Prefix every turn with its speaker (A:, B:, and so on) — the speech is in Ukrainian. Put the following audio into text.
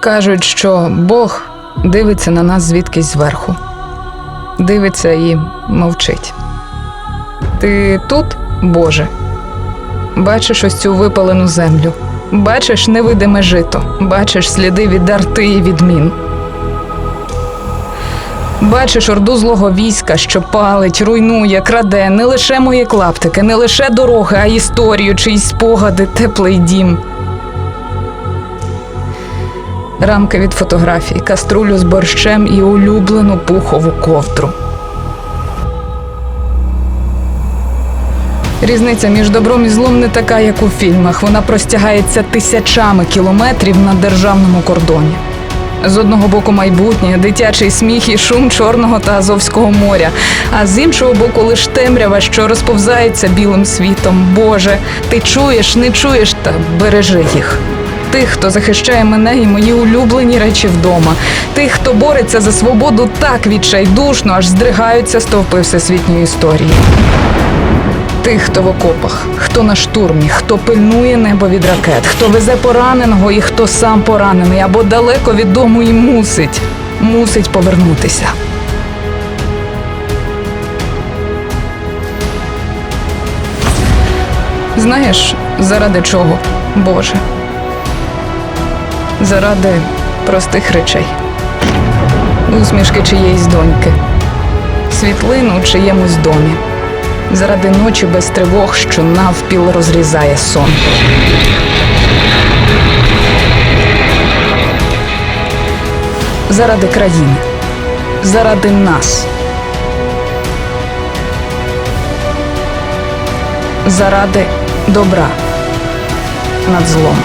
A: Кажуть, що Бог дивиться на нас звідкись зверху. Дивиться і мовчить. Ти тут, Боже, бачиш ось цю випалену землю, бачиш невидиме жито, бачиш сліди від арти і відмін. Бачиш орду злого війська, що палить, руйнує, краде не лише мої клаптики, не лише дороги, а історію, чиїсь спогади, теплий дім. Рамки від фотографій, каструлю з борщем і улюблену пухову ковдру. Різниця між добром і злом не така, як у фільмах. Вона простягається тисячами кілометрів на державному кордоні. З одного боку майбутнє, дитячий сміх і шум Чорного та Азовського моря, а з іншого боку лиш темрява, що розповзається білим світом. Боже, ти чуєш, не чуєш та бережи їх. Тих, хто захищає мене і мої улюблені речі вдома, тих, хто бореться за свободу так відчайдушно, аж здригаються стовпи всесвітньої історії. Тих, хто в окопах, хто на штурмі, хто пильнує небо від ракет, хто везе пораненого і хто сам поранений або далеко від дому і мусить, мусить повернутися. Знаєш, заради чого, Боже? Заради простих речей, усмішки чиєїсь доньки, світлину чиємусь домі заради ночі без тривог, що навпіл розрізає сон. Заради країни, заради нас. Заради добра над злом.